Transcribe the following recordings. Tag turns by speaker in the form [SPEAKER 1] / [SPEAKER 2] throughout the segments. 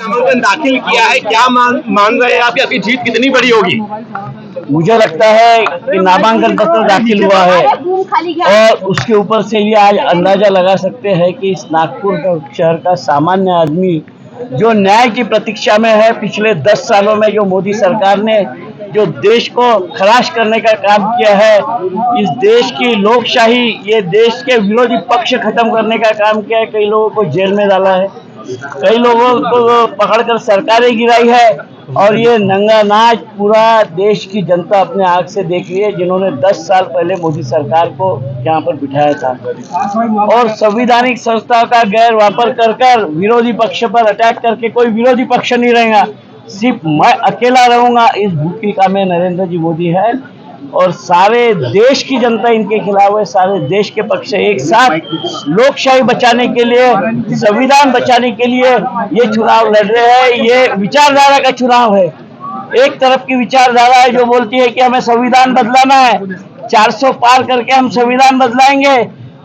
[SPEAKER 1] नामांकन दाखिल किया है, क्या मान रहे हैं आप? आपकी जीत कितनी बड़ी होगी?
[SPEAKER 2] मुझे लगता है कि नामांकन पत्र दाखिल हुआ है और उसके ऊपर से ये आज अंदाज़ा लगा सकते हैं कि इस नागपुर शहर का सामान्य आदमी जो न्याय की प्रतीक्षा में है, पिछले दस सालों में जो मोदी सरकार ने जो देश को खराश करने का काम किया है, इस देश की लोकशाही, ये देश के विरोधी पक्ष खत्म करने का काम किया है, कई लोगों को जेल में डाला है। कई लोगों को पकड़कर सरकारें गिराई है और ये नंगा नाच पूरा देश की जनता अपने आँख से देख रही है, जिन्होंने 10 साल पहले मोदी सरकार को यहाँ पर बिठाया था। और संविधानिक संस्था का गैर वापर कर कर विरोधी पक्ष पर अटैक करके कोई विरोधी पक्ष नहीं रहेगा। सिर्फ़ मैं अकेला रहूँगा, इस भूमिका में नरेंद्र जी मोदी है। और सारे देश की जनता इनके खिलाफ है, सारे देश के पक्ष एक साथ लोकशाही बचाने के लिए, संविधान बचाने के लिए ये चुनाव लड़ रहे हैं, ये विचारधारा का चुनाव है। एक तरफ़ की विचारधारा है जो बोलती है कि हमें संविधान बदलाना है 400 पार करके हम संविधान बदलाएँगे,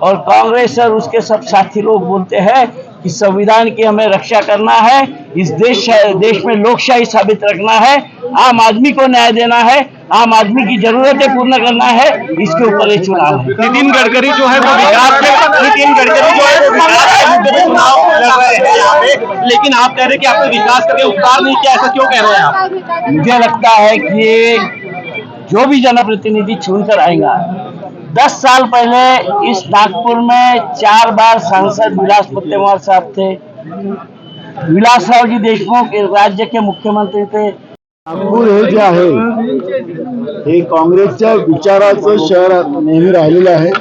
[SPEAKER 2] और कांग्रेस और उसके सब साथी लोग बोलते हैं कि संविधान की हमें रक्षा करना है, इस देश देश में लोकशाही साबित रखना है, आम आदमी को न्याय देना है आम आदमी की जरूरतें पूर्ण करना है इसके ऊपर ये चुनाव है।
[SPEAKER 1] नितिन गडकरी जो है वो विकास नितिन गडकरी जो है वो विकास के मुद्दे पे चुनाव लड़ रहे हैं यहाँ पे लेकिन आप कह रहे हैं कि आपने विकास करके उपकार नहीं किया ऐसा क्यों कह रहे हैं आप?
[SPEAKER 2] मुझे लगता है कि जो भी जनप्रतिनिधि चुनकर आएगा दस साल पहले इस नागपुर में चार बार सांसद विलास मुत्तेमवार साहब थे। विलासराव जी देशमुख राज्य के मुख्यमंत्री थे।
[SPEAKER 3] नागपूर हे जे आहे हे काँग्रेसच्या विचाराचं शहर नेहमी राहिलेलं आहे.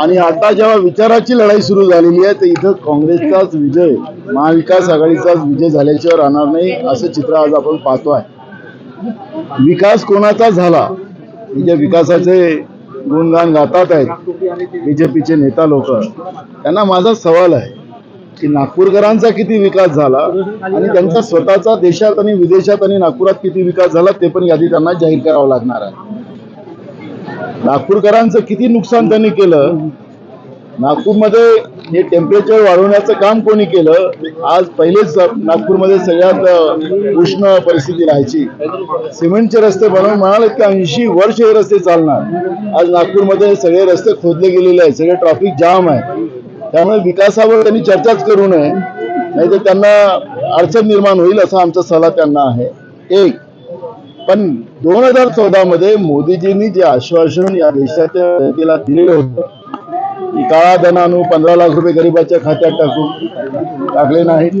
[SPEAKER 3] आणि आता जेव्हा विचाराची लढाई सुरू झालेली आहे तर इथं काँग्रेसचाच विजय महाविकास आघाडीचाच विजय झाल्याशिवाय राहणार नाही असं चित्र आज आपण पाहतो आहे. विकास कोणाचा झाला? म्हणजे विकासाचे गुणगान गातात आहेत बीजेपीचे नेता लोक त्यांना माझा सवाल आहे. की नागपूरकरांचा किती विकास झाला आणि त्यांचा स्वतःचा देशात आणि विदेशात आणि नागपुरात किती विकास झाला ते पण यादी त्यांना जाहीर करावं लागणार आहे. नागपूरकरांचं किती नुकसान त्यांनी केलं नागपूरमध्ये हे टेम्परेचर वाढवण्याचं काम कोणी केलं आज पहिलेच नागपूरमध्ये सगळ्यात उष्ण परिस्थिती राहायची. सिमेंटचे रस्ते बनवून म्हणाले की ऐंशी वर्ष हे रस्ते चालणार. आज नागपूरमध्ये सगळे रस्ते खोदले गेलेले आहेत सगळे ट्रॅफिक जाम आहे. त्यामुळे विकासावर त्यांनी चर्चाच करू नये. नाही तर त्यांना अडचण निर्माण होईल असा आमचा सल्ला त्यांना आहे. एक पण दोन हजार चौदा मध्ये मोदीजींनी जे आश्वासन या देशाच्या जनतेला दिलेलं होतं काळा धन आणू पंधरा लाख रुपये गरिबाच्या खात्यात टाकू टाकले नाहीत.